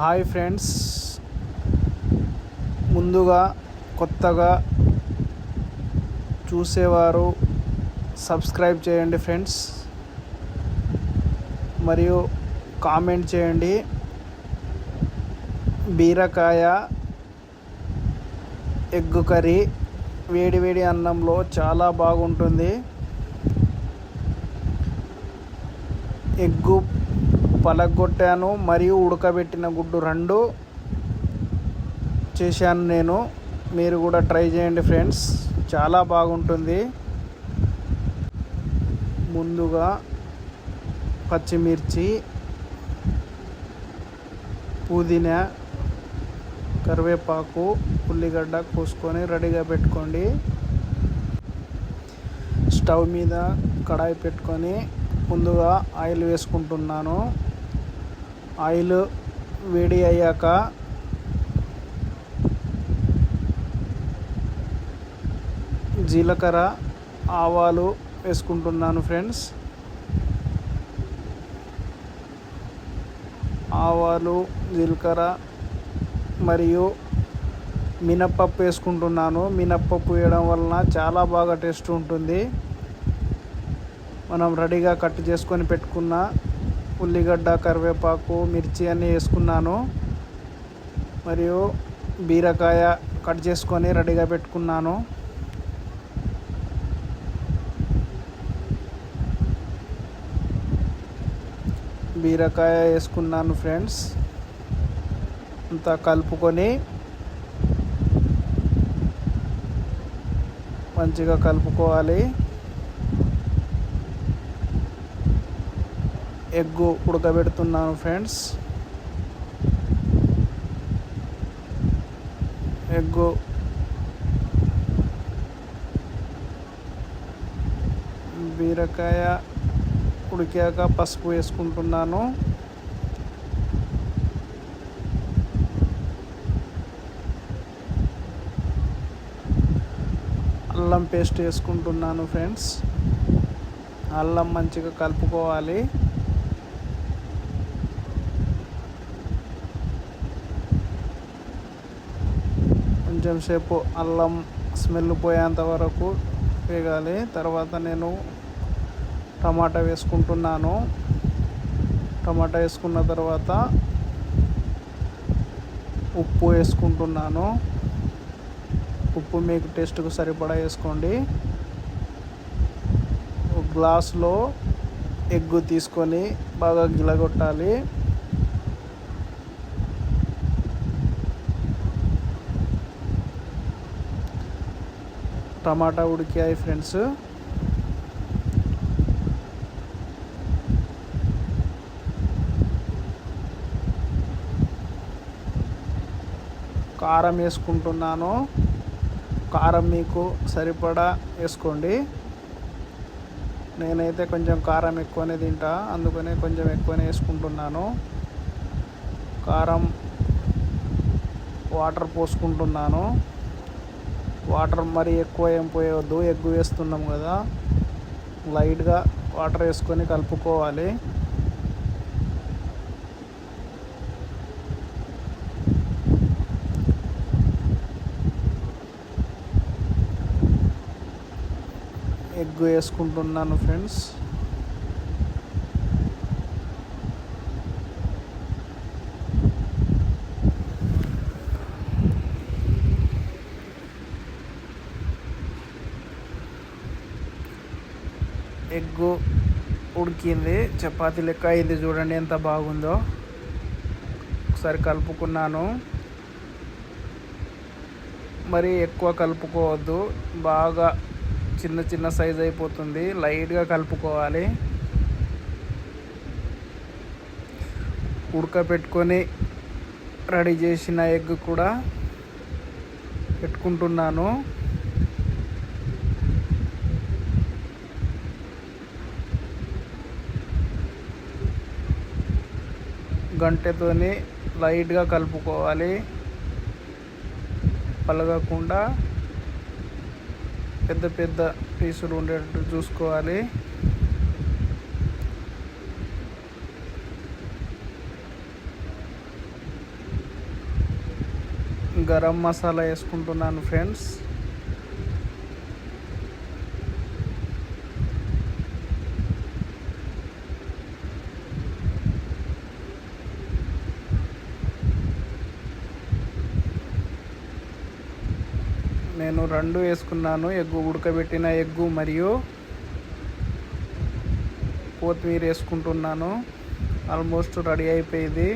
Hi friends. ముందుగా కొత్తగా చూసేవారు సబ్స్క్రైబ్ చేయండి ఫ్రెండ్స్. మరియు కామెంట్ చేయండి. బీరకాయ ఎగ్ కర్రీ వేడివేడి అన్నంలో చాలా బాగుంటుంది. ఎగ్గు పలగొట్టాను మరియు ఉడకబెట్టిన గుడ్డు రెండు చేశాను నేను. మీరు కూడా ట్రై చేయండి ఫ్రెండ్స్. చాలా బాగుంటుంది. ముందుగా పచ్చిమిర్చి పుదీనా కరివేపాకు ఉల్లిగడ్డ కోసుకొని రెడీగా పెట్టుకోండి. స్టవ్ మీద కడాయి పెట్టుకొని ముందుగా ఆయిల్ వేసుకుంటున్నాను. ఆయిల్ వేడి అయ్యాక జీలకర్ర ఆవాలు వేసుకుంటున్నాను ఫ్రెండ్స్. ఆవాలు జీలకర్ర మరియు మినప్పప్పు వేసుకుంటున్నాను. మినప్పప్పు వేయడం వలన చాలా బాగా టేస్ట్ ఉంటుంది. మనం రెడీగా కట్ చేసుకొని పెట్టుకున్న ఉల్లిగడ్డ కరివేపాకు మిర్చి అన్నీ వేసుకున్నాను. మరియు బీరకాయ కట్ చేసుకొని రెడీగా పెట్టుకున్నాను. బీరకాయ వేసుకున్నాను ఫ్రెండ్స్. అంతా కలుపుకొని మంచిగా కలుపుకోవాలి. ఎగ్గు ఉడకబెడుతున్నాను ఫ్రెండ్స్ ఎగ్గు. బీరకాయ ఉడికాక పసుపు వేసుకుంటున్నాను. అల్లం పేస్ట్ వేసుకుంటున్నాను ఫ్రెండ్స్ అల్లం మంచిగా కలుపుకోవాలి. కొంచెం సేపు అల్లం స్మెల్ పోయేంత వరకు వేగాలి. తర్వాత నేను టమాటా వేసుకుంటున్నాను. టమాటా వేసుకున్న తర్వాత ఉప్పు వేసుకుంటున్నాను. ఉప్పు మీకు టేస్ట్కు సరిపడా వేసుకోండి. గ్లాస్లో ఎగ్గు తీసుకొని బాగా గిలగొట్టాలి. టమాటా ఉడికాయి ఫ్రెండ్స్. కారం వేసుకుంటున్నాను. కారం మీకు సరిపడా వేసుకోండి. నేనైతే కొంచెం కారం ఎక్కువనే తింటా అందుకనే కొంచెం ఎక్కువనే వేసుకుంటున్నాను. కారం వాటర్ పోసుకుంటున్నాను. వాటర్ మరి ఎక్కువ ఏం పోయవద్దు. ఎగ్గు వేస్తున్నాం కదా. లైట్గా వాటర్ వేసుకొని కలుపుకోవాలి. ఎగ్ వేసుకుంటున్నాను ఫ్రెండ్స్. ఎగ్గు ఉడికింది. చపాతీ లెక్క అయింది చూడండి ఎంత బాగుందో. ఒకసారి కలుపుకున్నాను. మరి ఎక్కువ కలుపుకోవద్దు. బాగా చిన్న చిన్న సైజ్ అయిపోతుంది. లైట్గా కలుపుకోవాలి. ఉడకపెట్టుకొని రెడీ చేసిన ఎగ్ కూడా పెట్టుకుంటున్నాను. గంటెతోని లైట్గా కలుపుకోవాలి. పలగకుండా పెద్ద పెద్ద పీసులు ఉండేటట్టు చూసుకోవాలి. గరం మసాలా వేసుకుంటున్నాను ఫ్రెండ్స్. నేను రెండు వేసుకున్నాను. ఎగ్గు ఉడకబెట్టిన ఎగ్గు మరియు కొత్తిమీర వేసుకుంటున్నాను. ఆల్మోస్ట్ రెడీ అయిపోయింది.